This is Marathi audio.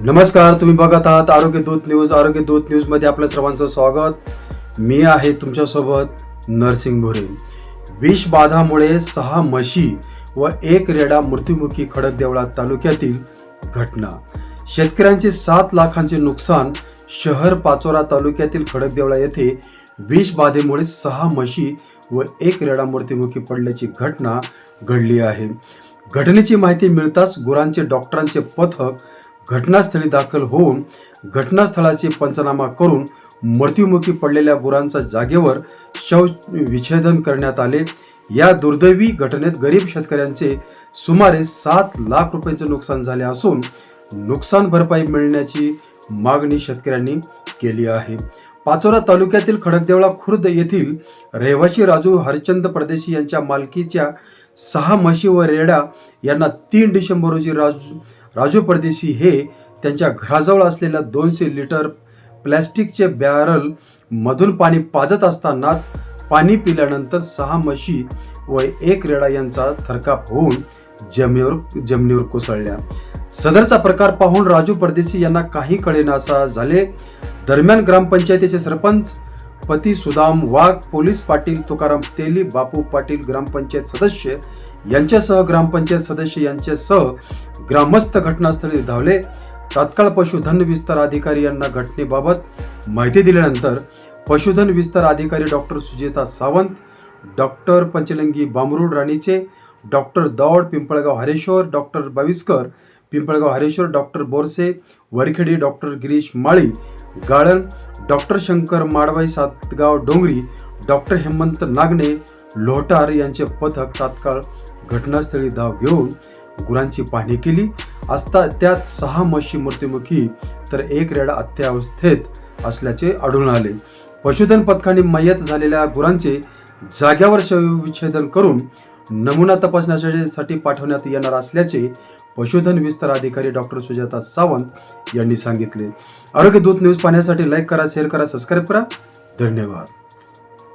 नमस्कार तुम्ही बघत आहात आरोग्य दूत न्यूज. आरोग्य दूत न्यूजमध्ये आपल्या सर्वांचं स्वागत. मी आहे तुमच्यासोबत नरसिंग भोरे. विषबाधामुळे सहा म्हशी व एक रेडा मृत्युमुखी खडक देवळा तालुक्यातील घटना. शेतकऱ्यांचे सात लाखांचे नुकसान शहर पाचोरा तालुक्यातील खडकदेवळा येथे विषबाधेमुळे सहा म्हशी व एक रेडा मृत्युमुखी पडल्याची घटना घडली आहे. घटनेची माहिती मिळताच गुरांचे डॉक्टरांचे पथक घटनास्थळी दाखल होऊन घटनास्थळाचे पंचनामा करून मृत्युमुखी पडलेल्या गुरांचा जागेवर शव विच्छेदन करण्यात आले. या दुर्दैवी घटनेत गरीब शेतकऱ्यांचे सुमारे सात लाख रुपयांचे नुकसान झाले असून नुकसान भरपाई मिळण्याची मागणी शेतकऱ्यांनी केली आहे. पाचोरा तालुक्यातील खडकदेवळा खुर्द येथील रहिवासी राजू हरचंद परदेशी यांच्या मालकीच्या सहा म्हशी व रेडा यांना तीन डिसेंबर रोजी राजू राजू परदेशी हे त्यांच्या घराजवळ असलेल्या दोनशे लिटर प्लॅस्टिकचे बॅरल मधून पाणी पाजत असतानाच पाणी पिल्यानंतर सहा म्हशी व एक रेडा यांचा थरकाप होऊन जमिनीवर जमिनीवर कोसळल्या. सदरचा प्रकार पाहून राजू परदेशी यांना काही कळेनासा झाले. दरम्यान ग्रामपंचायतीचे सरपंच पती सुदाम वाघ पोलीस पाटील तुकाराम तेली बापू पाटील ग्रामपंचायत सदस्य यांच्यासह ग्रामपंचायत सदस्य यांच्यासह ग्रामस्थ घटनास्थळी धावले. तात्काळ पशुधन विस्तार अधिकारी यांना घटनेबाबत माहिती दिल्यानंतर पशुधन विस्तार अधिकारी doctor Sujeta Sawant doctor Panchlangi Bamrud राणीचे doctor Daud Pimpalgaon Hareshwar doctor Bawiskar Pimpalgaon Hareshwar doctor Borse Varkhedi doctor Girish Mali Galan doctor Shankar माडवाई Satgaon डोंगरी डॉक्टर हेमंत नागणे लोहटार यांचे पथक तात्काळ घटनास्थळी धाव घेऊन गुरांची पाहणी केली. असता त्यात सहा म्हशी मृत्युमुखी तर एक रेडा अत्यावस्थेत असल्याचे आढळून आले. पशुधन पथकाने मयत झालेल्या गुरांचे जाग्यावर शवविच्छेदन करून नमुना तपासण्यासाठी पाठवण्यात येणार असल्याचे पशुधन विस्तार अधिकारी डॉक्टर सुजाता सावंत यांनी सांगितले. आरोग्य दूत न्यूज पाहण्यासाठी लाईक करा शेअर करा सबस्क्राईब करा. धन्यवाद.